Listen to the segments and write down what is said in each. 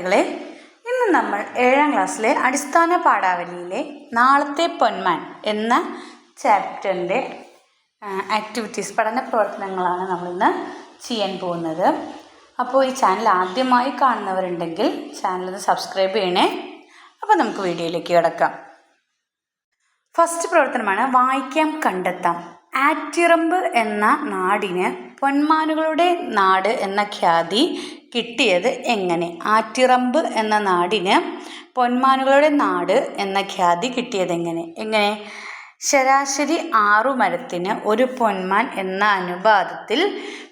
വിദ്യാർത്ഥികളെ ഇന്ന് നമ്മൾ ഏഴാം ക്ലാസ്സിലെ അടിസ്ഥാന പാഠാവലിയിലെ നാളത്തെ പൊന്മാൻ എന്ന ചാപ്റ്ററിന്റെ ആക്ടിവിറ്റീസ് പഠന പ്രവർത്തനങ്ങളാണ് നമ്മളിന്ന് ചെയ്യാൻ പോകുന്നത്. അപ്പോൾ ഈ ചാനൽ ആദ്യമായി കാണുന്നവരുണ്ടെങ്കിൽ ചാനൽ സബ്സ്ക്രൈബ് ചെയ്യണേ. അപ്പോൾ നമുക്ക് വീഡിയോയിലേക്ക് കിടക്കാം. ഫസ്റ്റ് പ്രവർത്തനമാണ് വായിക്കാം കണ്ടെത്താം. ആറ്റിറമ്പ് എന്ന നാടിന് പൊന്മാനുകളുടെ നാട് എന്ന ഖ്യാതി കിട്ടിയത് എങ്ങനെ? ആറ്റിറമ്പ് എന്ന നാടിന് പൊന്മാനുകളുടെ നാട് എന്ന ഖ്യാതി കിട്ടിയത് എങ്ങനെ? എങ്ങനെ? ശരാശരി ആറു മരത്തിന് ഒരു പൊന്മാൻ എന്ന അനുപാതത്തിൽ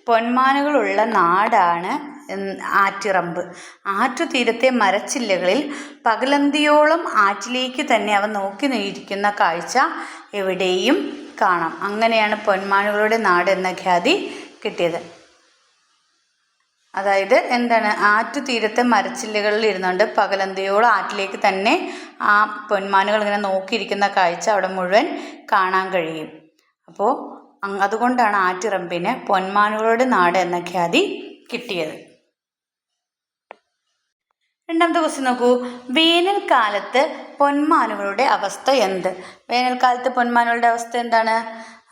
പൊന്മാനുകളുള്ള നാടാണ് ആറ്റിറമ്പ്. ആറ്റുതീരത്തെ മരച്ചില്ലകളിൽ പകലന്തിയോളം ആറ്റിലേക്ക് തന്നെ അവ നോക്കി നിന്നിരിക്കുന്ന കാഴ്ച എവിടെയും കാണാം. അങ്ങനെയാണ് പൊന്മാനുകളുടെ നാട് എന്ന ഖ്യാതി കിട്ടിയത്. അതായത് എന്താണ്? ആറ്റു തീരത്തെ മരച്ചില്ലകളിൽ ഇരുന്നുകൊണ്ട് പകലന്തയോളം ആറ്റിലേക്ക് തന്നെ ആ പൊന്മാനുകൾ ഇങ്ങനെ നോക്കിയിരിക്കുന്ന കാഴ്ച അവിടെ മുഴുവൻ കാണാൻ കഴിയും. അപ്പോൾ അതുകൊണ്ടാണ് ആറ്റിറമ്പിന് പൊന്മാനുകളുടെ നാട് എന്ന ഖ്യാതി കിട്ടിയത്. രണ്ടാമത്തെ ക്വസ്റ്റ്യൻ നോക്കൂ. വേനൽക്കാലത്ത് പൊന്മാനുകളുടെ അവസ്ഥ എന്ത്? വേനൽക്കാലത്ത് പൊന്മാനുകളുടെ അവസ്ഥ എന്താണ്?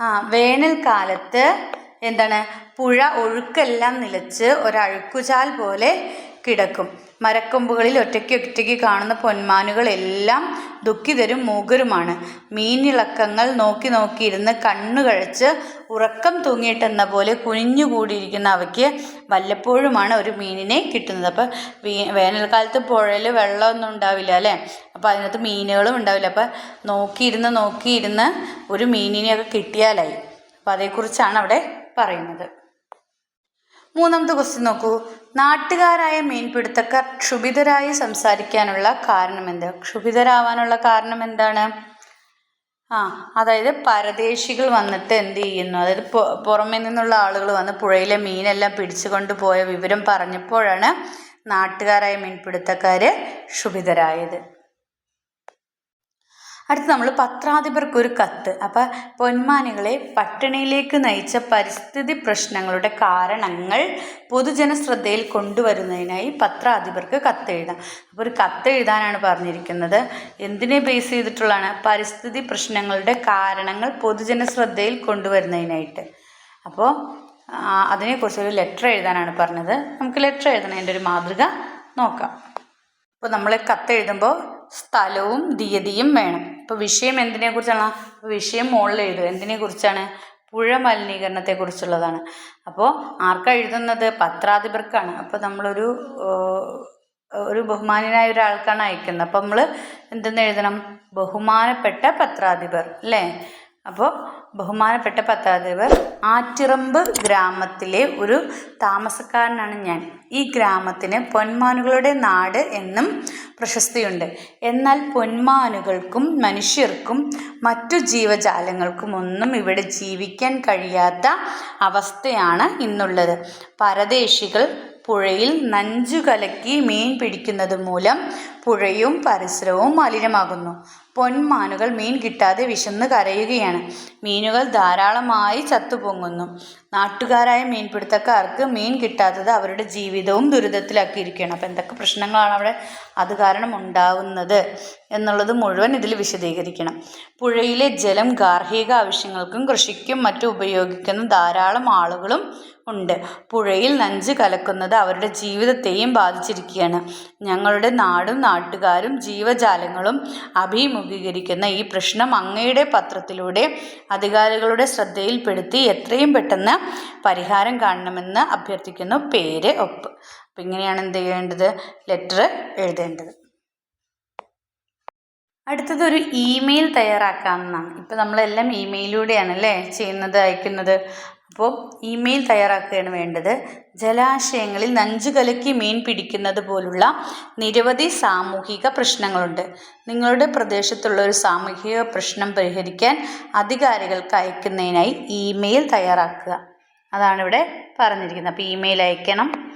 ആ വേനൽക്കാലത്ത് എന്താണ്? പുഴ ഒഴുക്കെല്ലാം നിലച്ച് ഒരഴുക്കുചാൽ പോലെ കിടക്കും. മരക്കൊമ്പുകളിൽ ഒറ്റയ്ക്ക് ഒറ്റയ്ക്ക് കാണുന്ന പൊന്മാനുകളെല്ലാം ദുഃഖിതരും മൂകരുമാണ്. മീനിളക്കങ്ങൾ നോക്കി നോക്കിയിരുന്ന് കണ്ണു കഴിച്ച് ഉറക്കം തൂങ്ങിയിട്ടെന്ന പോലെ കുനിഞ്ഞുകൂടിയിരിക്കുന്ന അവയ്ക്ക് വല്ലപ്പോഴുമാണ് ഒരു മീനിനെ കിട്ടുന്നത്. അപ്പോൾ വേനൽക്കാലത്ത് പുഴയിൽ വെള്ളമൊന്നും ഉണ്ടാവില്ല അല്ലേ? അപ്പോൾ അതിനകത്ത് മീനുകളും ഉണ്ടാവില്ല. അപ്പോൾ നോക്കിയിരുന്ന് നോക്കിയിരുന്ന് ഒരു മീനിനെയൊക്കെ കിട്ടിയാലായി. അപ്പോൾ അതേക്കുറിച്ചാണ് അവിടെ പറയുന്നത്. മൂന്നാമത്തെ ക്വസ്റ്റ്യൻ നോക്കൂ. നാട്ടുകാരായ മീൻപിടുത്തക്കാർ ക്ഷുഭിതരായി സംസാരിക്കാനുള്ള കാരണം എന്ത് ക്ഷുഭിതരാവാനുള്ള കാരണം എന്താണ് ആ അതായത് പരദേശികൾ വന്നിട്ട് എന്ത് ചെയ്യുന്നു? അതായത് പുറമേ നിന്നുള്ള ആളുകൾ വന്ന് പുഴയിലെ മീനെല്ലാം പിടിച്ചു കൊണ്ടുപോയ വിവരം പറഞ്ഞപ്പോഴാണ് നാട്ടുകാരായ മീൻപിടുത്തക്കാർ ക്ഷുഭിതരായത്. അടുത്ത് നമ്മൾ പത്രാധിപർക്ക് ഒരു കത്ത്. അപ്പം പൊന്മാനികളെ പട്ടിണിയിലേക്ക് നയിച്ച പരിസ്ഥിതി പ്രശ്നങ്ങളുടെ കാരണങ്ങൾ പൊതുജന ശ്രദ്ധയിൽ കൊണ്ടുവരുന്നതിനായി പത്രാധിപർക്ക് കത്ത് എഴുതാം. അപ്പോൾ ഒരു കത്ത് എഴുതാനാണ് പറഞ്ഞിരിക്കുന്നത്. എന്തിനെ ബേസ് ചെയ്തിട്ടുള്ളതാണ്? പരിസ്ഥിതി പ്രശ്നങ്ങളുടെ കാരണങ്ങൾ പൊതുജന ശ്രദ്ധയിൽ കൊണ്ടുവരുന്നതിനായിട്ട് അപ്പോൾ അതിനെക്കുറിച്ച് ഒരു ലെറ്റർ എഴുതാനാണ് പറഞ്ഞത്. നമുക്ക് ലെറ്റർ എഴുതണതിന്റെ ഒരു മാതൃക നോക്കാം. അപ്പോൾ നമ്മൾ കത്ത് എഴുതുമ്പോൾ സ്ഥലവും തീയതിയും വേണം. ഇപ്പൊ വിഷയം എന്തിനെ കുറിച്ചാണ്? അപ്പോൾ വിഷയം മുകളിൽ എഴുതുക. എന്തിനെ കുറിച്ചാണ്? പുഴ മലിനീകരണത്തെ കുറിച്ചുള്ളതാണ്. അപ്പോൾ ആർക്കാ എഴുതുന്നത്? പത്രാധിപർക്കാണ്. അപ്പോൾ നമ്മളൊരു ഒരു ബഹുമാനായ ഒരാൾക്കാണ് അയക്കുന്നത്. അപ്പോൾ നമ്മൾ എന്തെന്ന് എഴുതണം? ബഹുമാനപ്പെട്ട പത്രാധിപർ അല്ലേ? അപ്പോൾ ബഹുമാനപ്പെട്ട പത്രാധിപർ ആറ്റിറമ്പ് ഗ്രാമത്തിലെ ഒരു താമസക്കാരനാണ് ഞാൻ. ഈ ഗ്രാമത്തിന് പൊന്മാനുകളുടെ നാട് എന്നും പ്രശസ്തിയുണ്ട്. എന്നാൽ പൊന്മാനുകൾക്കും മനുഷ്യർക്കും മറ്റു ജീവജാലങ്ങൾക്കും ഒന്നും ഇവിടെ ജീവിക്കാൻ കഴിയാത്ത അവസ്ഥയാണ് ഇന്നുള്ളത്. പരദേശികൾ പുഴയിൽ നഞ്ചു കലക്കി മീൻ പിടിക്കുന്നത് മൂലം പുഴയും പരിസരവും മലിനമാകുന്നു. പൊന്മാനുകൾ മീൻ കിട്ടാതെ വിശന്ന് കരയുകയാണ്. മീനുകൾ ധാരാളമായി ചത്തുപൊങ്ങുന്നു. നാട്ടുകാരായ മീൻപിടുത്തക്കാർക്ക് മീൻ കിട്ടാത്തത് അവരുടെ ജീവിതവും ദുരിതത്തിലാക്കിയിരിക്കുകയാണ്. അപ്പോൾ എന്തൊക്കെ പ്രശ്നങ്ങളാണ് അവിടെ? അത് കാരണം ഉണ്ടാവുന്നത് എന്നുള്ളത് മുഴുവൻ ഇതിൽ വിശദീകരിക്കണം. പുഴയിലെ ജലം ഗാർഹിക ആവശ്യങ്ങൾക്കും കൃഷിക്കും മറ്റും ഉപയോഗിക്കുന്ന ധാരാളം ആളുകളും ഉണ്ട്. പുഴയിൽ നഞ്ച് കലക്കുന്നത് അവരുടെ ജീവിതത്തെയും ബാധിച്ചിരിക്കുകയാണ്. ഞങ്ങളുടെ നാടും നാട്ടുകാരും ജീവജാലങ്ങളും അഭിമുഖീകരിക്കുന്ന ഈ പ്രശ്നം അങ്ങയുടെ പത്രത്തിലൂടെ അധികാരികളുടെ ശ്രദ്ധയിൽപ്പെടുത്തി എത്രയും പെട്ടെന്ന് പരിഹാരം കാണണമെന്ന് അഭ്യർത്ഥിക്കുന്നു. പേര് ഒപ്പ്. അപ്പം ഇങ്ങനെയാണ് എന്ത് ചെയ്യേണ്ടത്? ലെറ്റർ എഴുതേണ്ടത്. അടുത്തത് ഒരു ഇമെയിൽ തയ്യാറാക്കാമെന്നാണ്. ഇപ്പം നമ്മളെല്ലാം ഇമെയിലൂടെയാണ് അല്ലേ ചെയ്യുന്നത് അയക്കുന്നത്? അപ്പോൾ ഇമെയിൽ തയ്യാറാക്കുകയാണ് വേണ്ടത്. ജലാശയങ്ങളിൽ നഞ്ചു കലക്കി മീൻ പിടിക്കുന്നത് പോലുള്ള നിരവധി സാമൂഹിക പ്രശ്നങ്ങളുണ്ട്. നിങ്ങളുടെ പ്രദേശത്തുള്ള ഒരു സാമൂഹിക പ്രശ്നം പരിഹരിക്കാൻ അധികാരികൾക്ക് അയക്കുന്നതിനായി ഇമെയിൽ തയ്യാറാക്കുക. അതാണ് ഇവിടെ പറഞ്ഞിരിക്കുന്നത്. അപ്പോൾ ഇമെയിൽ അയക്കണം.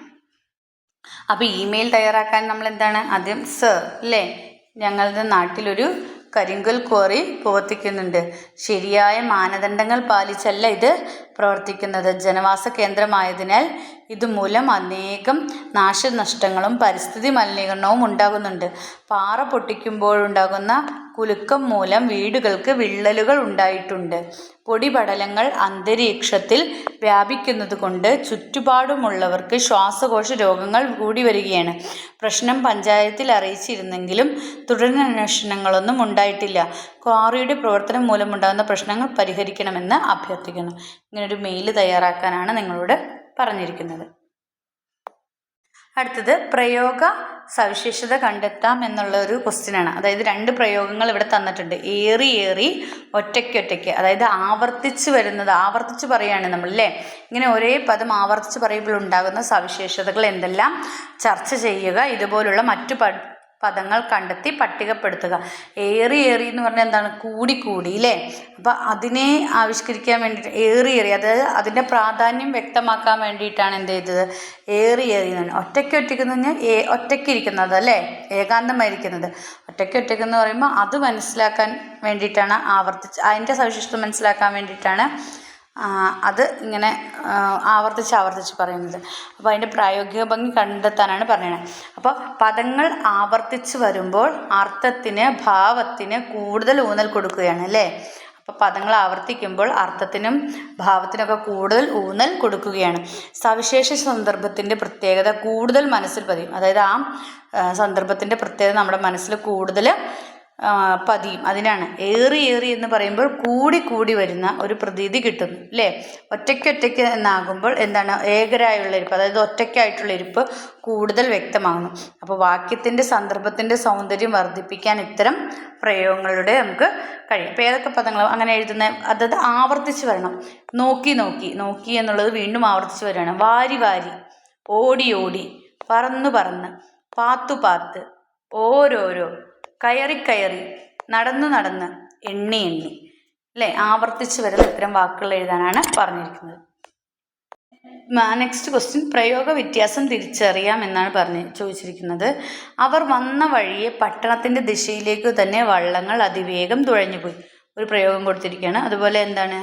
അപ്പോൾ ഇമെയിൽ തയ്യാറാക്കാൻ നമ്മൾ എന്താണ്? ആദ്യം സർ അല്ലേ ഞങ്ങളുടെ നാട്ടിലൊരു കരിങ്കൽ ക്വാറി പ്രവർത്തിക്കുന്നുണ്ട്. ശരിയായ മാനദണ്ഡങ്ങൾ പാലിച്ചല്ല ഇത് പ്രവർത്തിക്കുന്നത്. ജനവാസ കേന്ദ്രമായതിനാൽ ഇതുമൂലം അനേകം നാശനഷ്ടങ്ങളും പരിസ്ഥിതി മലിനീകരണവും ഉണ്ടാകുന്നുണ്ട്. പാറ പൊട്ടിക്കുമ്പോഴുണ്ടാകുന്ന കുലുക്കം മൂലം വീടുകൾക്ക് വിള്ളലുകൾ ഉണ്ടായിട്ടുണ്ട്. പൊടിപടലങ്ങൾ അന്തരീക്ഷത്തിൽ വ്യാപിക്കുന്നത് കൊണ്ട് ചുറ്റുപാടുമുള്ളവർക്ക് ശ്വാസകോശ രോഗങ്ങൾ കൂടി വരികയാണ്. പ്രശ്നം പഞ്ചായത്തിൽ അറിയിച്ചിരുന്നെങ്കിലും തുടരന്വേഷണങ്ങളൊന്നും ഉണ്ടായിട്ടില്ല. ക്വാറിയുടെ പ്രവർത്തനം മൂലമുണ്ടാകുന്ന പ്രശ്നങ്ങൾ പരിഹരിക്കണമെന്ന് അഭ്യർത്ഥിക്കുന്നു. ഇങ്ങനൊരു മെയിൽ തയ്യാറാക്കാനാണ് നിങ്ങളോട് പറഞ്ഞിരിക്കുന്നത്. അടുത്തത് പ്രയോഗ സവിശേഷത കണ്ടെത്താം എന്നുള്ള ഒരു ക്വസ്റ്റ്യനാണ് അതായത് രണ്ട് പ്രയോഗങ്ങൾ ഇവിടെ തന്നിട്ടുണ്ട്. ഏറി ഏറി ഒറ്റയ്ക്കൊറ്റയ്ക്ക് അതായത് ആവർത്തിച്ച് വരുന്നത് ആവർത്തിച്ച് പറയുകയാണ് നമ്മൾ അല്ലേ ഇങ്ങനെ ഒരേ പദം ആവർത്തിച്ച് പറയുമ്പോൾ ഉണ്ടാകുന്ന സവിശേഷതകൾ എന്തെല്ലാം? ചർച്ച ചെയ്യുക ഇതുപോലുള്ള മറ്റു പദങ്ങൾ കണ്ടെത്തി പട്ടികപ്പെടുത്തുക. ഏറി ഏറി എന്ന് പറഞ്ഞാൽ എന്താണ്? കൂടി കൂടി അല്ലേ അപ്പം അതിനെ ആവിഷ്കരിക്കാൻ വേണ്ടിയിട്ട് ഏറി ഏറി അതായത് അതിന്റെ പ്രാധാന്യം വ്യക്തമാക്കാൻ വേണ്ടിയിട്ടാണ് എന്ത് ചെയ്തത്? ഏറി ഏറി എന്ന് ഒറ്റയ്ക്ക് ഒറ്റയ്ക്ക് എന്ന് പറഞ്ഞാൽ ഏ ഒറ്റയ്ക്കിരിക്കുന്നത് അല്ലേ? ഏകാന്തമായിരിക്കുന്നത്. ഒറ്റയ്ക്ക് ഒറ്റയ്ക്ക് എന്ന് പറയുമ്പോൾ അത് മനസ്സിലാക്കാൻ വേണ്ടിയിട്ടാണ് ആവർത്തിച്ച് അതിന്റെ സവിശേഷത മനസ്സിലാക്കാൻ വേണ്ടിയിട്ടാണ് അത് ഇങ്ങനെ ആവർത്തിച്ച് ആവർത്തിച്ച് പറയുന്നത്. അപ്പോൾ അതിന്റെ പ്രായോഗിക ഭംഗി കണ്ടെത്താനാണ് പറയുന്നത് അപ്പോൾ പദങ്ങൾ ആവർത്തിച്ച് വരുമ്പോൾ അർത്ഥത്തിന് ഭാവത്തിന് കൂടുതൽ ഊന്നൽ കൊടുക്കുകയാണ് അല്ലേ? അപ്പോൾ പദങ്ങൾ ആവർത്തിക്കുമ്പോൾ അർത്ഥത്തിനും ഭാവത്തിനൊക്കെ കൂടുതൽ ഊന്നൽ കൊടുക്കുകയാണ്. സവിശേഷ സന്ദർഭത്തിന്റെ പ്രത്യേകത കൂടുതൽ മനസ്സിൽ പതിയും. അതായത് ആ സന്ദർഭത്തിന്റെ പ്രത്യേകത നമ്മുടെ മനസ്സിൽ കൂടുതൽ പതിയും. അതിനാണ് ഏറി ഏറി എന്ന് പറയുമ്പോൾ കൂടി കൂടി വരുന്ന ഒരു പ്രതീതി കിട്ടുന്നു അല്ലേ? ഒറ്റയ്ക്കൊറ്റയ്ക്ക് എന്നാകുമ്പോൾ എന്താണ് ഏകരായുള്ള ഇരിപ്പ് അതായത് ഒറ്റയ്ക്കായിട്ടുള്ള ഇരിപ്പ് കൂടുതൽ വ്യക്തമാകുന്നു. അപ്പോൾ വാക്യത്തിന്റെ സന്ദർഭത്തിന്റെ സൗന്ദര്യം വർദ്ധിപ്പിക്കാൻ ഇത്തരം പ്രയോഗങ്ങളുടെ നമുക്ക് കഴിയും. അപ്പോൾ ഏതൊക്കെ പദങ്ങൾ അങ്ങനെ എഴുതുന്ന? അതായത് ആവർത്തിച്ച് വരണം. നോക്കി നോക്കി നോക്കി എന്നുള്ളത് വീണ്ടും ആവർത്തിച്ച് വരികയാണ്. വാരി വാരി ഓടി ഓടി പറന്നു പറന്ന് പാത്തു പാത്ത് ഓരോരോ കയറി കയറി നടന്ന് നടന്ന് എണ്ണി എണ്ണി അല്ലേ ആവർത്തിച്ച് വരുന്ന ഇത്തരം വാക്കുകൾ എഴുതാനാണ് പറഞ്ഞിരിക്കുന്നത്. നെക്സ്റ്റ് ക്വസ്റ്റ്യൻ പ്രയോഗ വ്യത്യാസം തിരിച്ചറിയാം എന്നാണ് പറഞ്ഞ് ചോദിച്ചിരിക്കുന്നത്. അവർ വന്ന വഴിയെ പട്ടണത്തിന്റെ ദിശയിലേക്ക് തന്നെ വള്ളങ്ങൾ അതിവേഗം തുഴഞ്ഞുപോയി. ഒരു പ്രയോഗം കൊടുത്തിരിക്കുകയാണ്. അതുപോലെ എന്താണ്?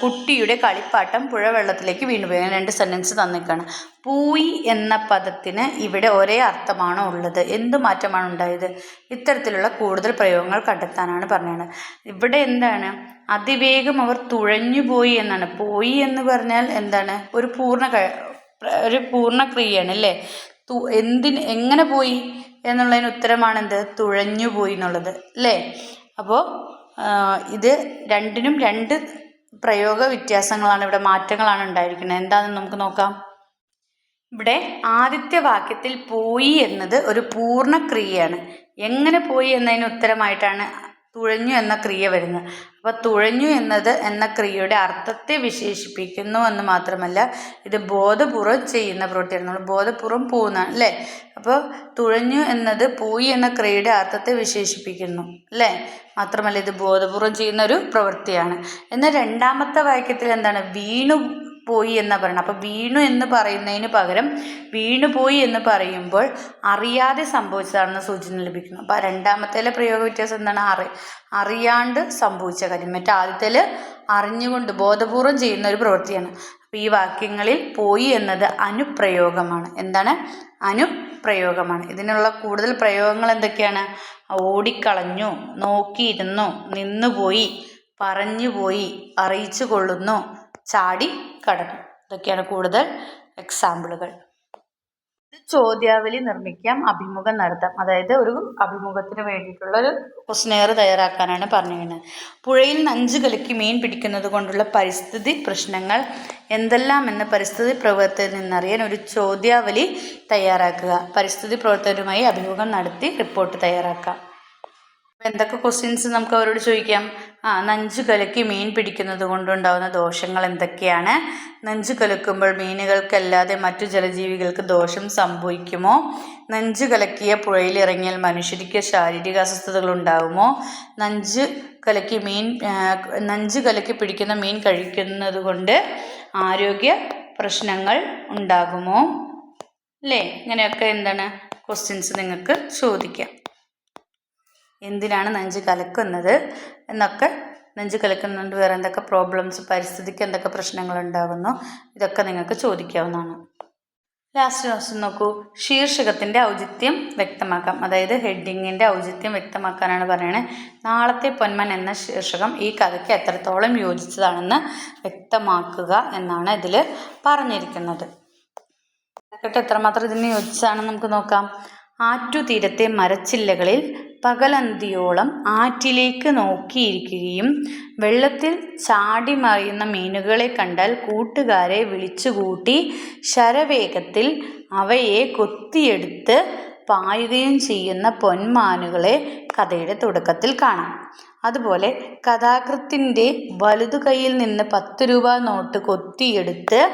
കുട്ടിയുടെ കളിപ്പാട്ടം പുഴവെള്ളത്തിലേക്ക് വീണുപോയി രണ്ട് സെന്റൻസ് തന്നിക്കാണ് പൂയി എന്ന പദത്തിന് ഇവിടെ ഒരേ അർത്ഥമാണോ ഉള്ളത്? എന്ത് മാറ്റമാണ് ഉണ്ടായത്? ഇത്തരത്തിലുള്ള കൂടുതൽ പ്രയോഗങ്ങൾ കണ്ടെത്താനാണ് പറഞ്ഞത്. ഇവിടെ എന്താണ്? അതിവേഗം അവർ തുഴഞ്ഞു പോയി എന്നാണ്. പോയി എന്ന് പറഞ്ഞാൽ എന്താണ്? ഒരു പൂർണ ഒരു പൂർണ ക്രിയയാണ് അല്ലേ? തു എന്തിന് എങ്ങനെ പോയി എന്നുള്ളതിന് ഉത്തരമാണ് എന്ത് തുഴഞ്ഞു പോയി എന്നുള്ളത് അല്ലേ? അപ്പോൾ ഇത് രണ്ടിനും രണ്ട് പ്രയോഗ വ്യത്യാസങ്ങളാണ് ഇവിടെ മാറ്റങ്ങളാണ് ഉണ്ടായിരിക്കുന്നത്. എന്താണെന്ന് നമുക്ക് നോക്കാം. ഇവിടെ ആദ്യത്തെ വാക്യത്തിൽ പോയി എന്നത് ഒരു പൂർണ ക്രിയയാണ് എങ്ങനെ പോയി എന്നതിന് ഉത്തരമായിട്ടാണ് തുഴഞ്ഞു എന്ന ക്രിയ വരുന്നു. അപ്പോൾ തുഴഞ്ഞു എന്നത് എന്ന ക്രിയയുടെ അർത്ഥത്തെ വിശേഷിപ്പിക്കുന്നു എന്ന് മാത്രമല്ല ഇത് ബോധപൂർവം ചെയ്യുന്ന പ്രവൃത്തിയാണ്. നമ്മൾ ബോധപൂർവം പോകുന്നതാണ് അല്ലേ? അപ്പോൾ തുഴഞ്ഞു എന്നത് പോയി എന്ന ക്രിയയുടെ അർത്ഥത്തെ വിശേഷിപ്പിക്കുന്നു അല്ലേ? മാത്രമല്ല ഇത് ബോധപൂർവം ചെയ്യുന്ന ഒരു പ്രവൃത്തിയാണ്. എന്നാൽ രണ്ടാമത്തെ വാക്യത്തിൽ എന്താണ്? വീണു പോയി എന്ന് പറയണം. അപ്പോൾ വീണു എന്ന് പറയുന്നതിന് പകരം വീണു പോയി എന്ന് പറയുമ്പോൾ അറിയാതെ സംഭവിച്ചതാണെന്ന് സൂചന ലഭിക്കുന്നു. അപ്പോൾ രണ്ടാമത്തേലെ പ്രയോഗ വ്യത്യാസം എന്താണ്? അറി അറിയാണ്ട് സംഭവിച്ച കാര്യം. മറ്റേ ആദ്യത്തേൽ അറിഞ്ഞുകൊണ്ട് ബോധപൂർവം ചെയ്യുന്ന ഒരു പ്രവൃത്തിയാണ്. അപ്പോൾ ഈ വാക്യങ്ങളിൽ പോയി എന്നത് അനുപ്രയോഗമാണ്. എന്താണ്? അനുപ്രയോഗമാണ്. ഇതിനുള്ള കൂടുതൽ പ്രയോഗങ്ങൾ എന്തൊക്കെയാണ്? ഓടിക്കളഞ്ഞു നോക്കിയിരുന്നു നിന്നുപോയി പറഞ്ഞുപോയി അറിയിച്ചു കൊള്ളുന്നു ചാടി കടന്നു. ഇതൊക്കെയാണ് കൂടുതൽ എക്സാമ്പിളുകൾ ചോദ്യാവലി നിർമ്മിക്കാം അഭിമുഖം നടത്താം. അതായത് ഒരു അഭിമുഖത്തിന് വേണ്ടിയിട്ടുള്ള ഒരു ക്വസ്റ്റനെയർ തയ്യാറാക്കാനാണ് പറഞ്ഞിരിക്കുന്നത്. പുഴയിൽ നഞ്ചു കലക്കി മീൻ പിടിക്കുന്നത് കൊണ്ടുള്ള പരിസ്ഥിതി പ്രശ്നങ്ങൾ എന്തെല്ലാം എന്ന പരിസ്ഥിതി പ്രവർത്തകരിൽ നിന്നറിയാൻ ഒരു ചോദ്യാവലി തയ്യാറാക്കുക. പരിസ്ഥിതി പ്രവർത്തകരുമായി അഭിമുഖം നടത്തി റിപ്പോർട്ട് തയ്യാറാക്കാം. എന്തൊക്കെ ക്വസ്റ്റ്യൻസ് നമുക്ക് അവരോട് ചോദിക്കാം? ആ നഞ്ചു കലക്കി മീൻ പിടിക്കുന്നത് കൊണ്ടുണ്ടാകുന്ന ദോഷങ്ങൾ എന്തൊക്കെയാണ്? നഞ്ചു കലക്കുമ്പോൾ മീനുകൾക്കല്ലാതെ മറ്റു ജലജീവികൾക്ക് ദോഷം സംഭവിക്കുമോ? നഞ്ചു കലക്കിയ പുഴയിലിറങ്ങിയാൽ മനുഷ്യർക്ക് ശാരീരിക അസ്വസ്ഥതകൾ ഉണ്ടാകുമോ നഞ്ച് കലക്കി മീൻ നഞ്ച് കലക്കി പിടിക്കുന്ന മീൻ കഴിക്കുന്നത് കൊണ്ട് ആരോഗ്യ പ്രശ്നങ്ങൾ ഉണ്ടാകുമോ? അല്ലേ ഇങ്ങനെയൊക്കെ എന്താണ്? ക്വസ്റ്റ്യൻസ് നിങ്ങൾക്ക് ചോദിക്കാം. എന്തിനാണ് നെഞ്ച് കലക്കുന്നത് എന്നൊക്കെ നെഞ്ച് കലക്കുന്നുണ്ട് വേറെ എന്തൊക്കെ പ്രോബ്ലംസ് പരിസ്ഥിതിക്ക് എന്തൊക്കെ പ്രശ്നങ്ങൾ ഉണ്ടാകുന്നു ഇതൊക്കെ നിങ്ങൾക്ക് ചോദിക്കാവുന്നതാണ്. ലാസ്റ്റ് ക്വസ്റ്റ്യൻ നോക്കൂ. ശീർഷകത്തിന്റെ ഔചിത്യം വ്യക്തമാക്കാം. അതായത് ഹെഡിങ്ങിന്റെ ഔചിത്യം വ്യക്തമാക്കാനാണ് പറയുന്നത് നാളത്തെ പൊന്മൻ എന്ന ശീർഷകം ഈ കഥയ്ക്ക് എത്രത്തോളം യോജിച്ചതാണെന്ന് വ്യക്തമാക്കുക എന്നാണ് ഇതിൽ പറഞ്ഞിരിക്കുന്നത്. കേട്ടോ എത്രമാത്രം ഇതിന് യോജിച്ചതാണെന്ന് നമുക്ക് നോക്കാം. ആറ്റുതീരത്തെ മരച്ചില്ലകളിൽ പകലന്തിയോളം ആറ്റിലേക്ക് നോക്കിയിരിക്കുകയും വെള്ളത്തിൽ ചാടി മറിയുന്ന മീനുകളെ കണ്ടാൽ കൂട്ടുകാരെ വിളിച്ചുകൂട്ടി ശരവേഗത്തിൽ അവയെ കൊത്തിയെടുത്ത് പായുകയും ചെയ്യുന്ന പൊന്മാനുകളെ കഥയുടെ തുടക്കത്തിൽ കാണാം. അതുപോലെ കഥാകൃത്തിന്റെ വലതു കൈയിൽ നിന്ന് പത്ത് രൂപ നോട്ട് കൊത്തിയെടുത്ത്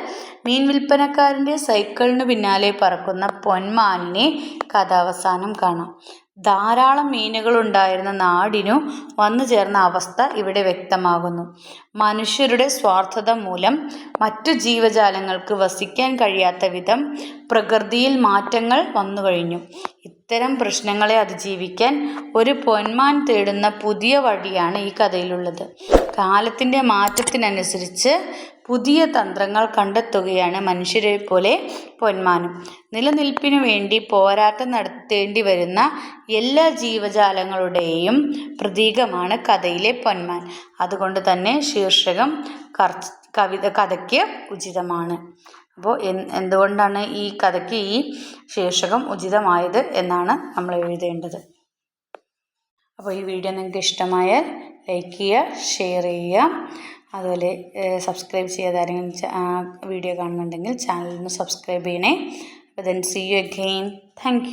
മീൻ വിൽപ്പനക്കാരന്റെ സൈക്കിളിന് പിന്നാലെ പറക്കുന്ന പൊന്മാനിനെ കഥാവസാനം കാണാം. ധാരാളം മീനുകളുണ്ടായിരുന്ന നാടിനു വന്നു ചേർന്ന അവസ്ഥ ഇവിടെ വ്യക്തമാകുന്നു. മനുഷ്യരുടെ സ്വാർത്ഥത മൂലം മറ്റു ജീവജാലങ്ങൾക്ക് വസിക്കാൻ കഴിയാത്ത വിധം പ്രകൃതിയിൽ മാറ്റങ്ങൾ വന്നു കഴിഞ്ഞു. ഇത്തരം പ്രശ്നങ്ങളെ അതിജീവിക്കാൻ ഒരു പൊന്മാൻ തേടുന്ന പുതിയ വഴിയാണ് ഈ കഥയിലുള്ളത്. കാലത്തിന്റെ മാറ്റത്തിനനുസരിച്ച് പുതിയ തന്ത്രങ്ങൾ കണ്ടെത്തുകയാണ് മനുഷ്യരെ പോലെ പൊന്മാനും. നിലനിൽപ്പിനു വേണ്ടി പോരാട്ടം നടത്തേണ്ടി വരുന്ന എല്ലാ ജീവജാലങ്ങളുടെയും പ്രതീകമാണ് കഥയിലെ പൊന്മാൻ. അതുകൊണ്ട് തന്നെ ശീർഷകം കവിത കഥയ്ക്ക് ഉചിതമാണ്. അപ്പോൾ എന്തുകൊണ്ടാണ് ഈ കഥയ്ക്ക് ഈ ശീർഷകം ഉചിതമായത് എന്നാണ് നമ്മൾ എഴുതേണ്ടത്. അപ്പോൾ ഈ വീഡിയോ നിങ്ങൾക്ക് ഇഷ്ടമായാൽ ലൈക്ക് ചെയ്യുക ഷെയർ ചെയ്യുക. അതുപോലെ സബ്സ്ക്രൈബ് ചെയ്യാതെ ആരെങ്കിലും വീഡിയോ കാണുന്നുണ്ടെങ്കിൽ ചാനലിന് സബ്സ്ക്രൈബ് ചെയ്യണേ. അപ്പോൾ then see you again thank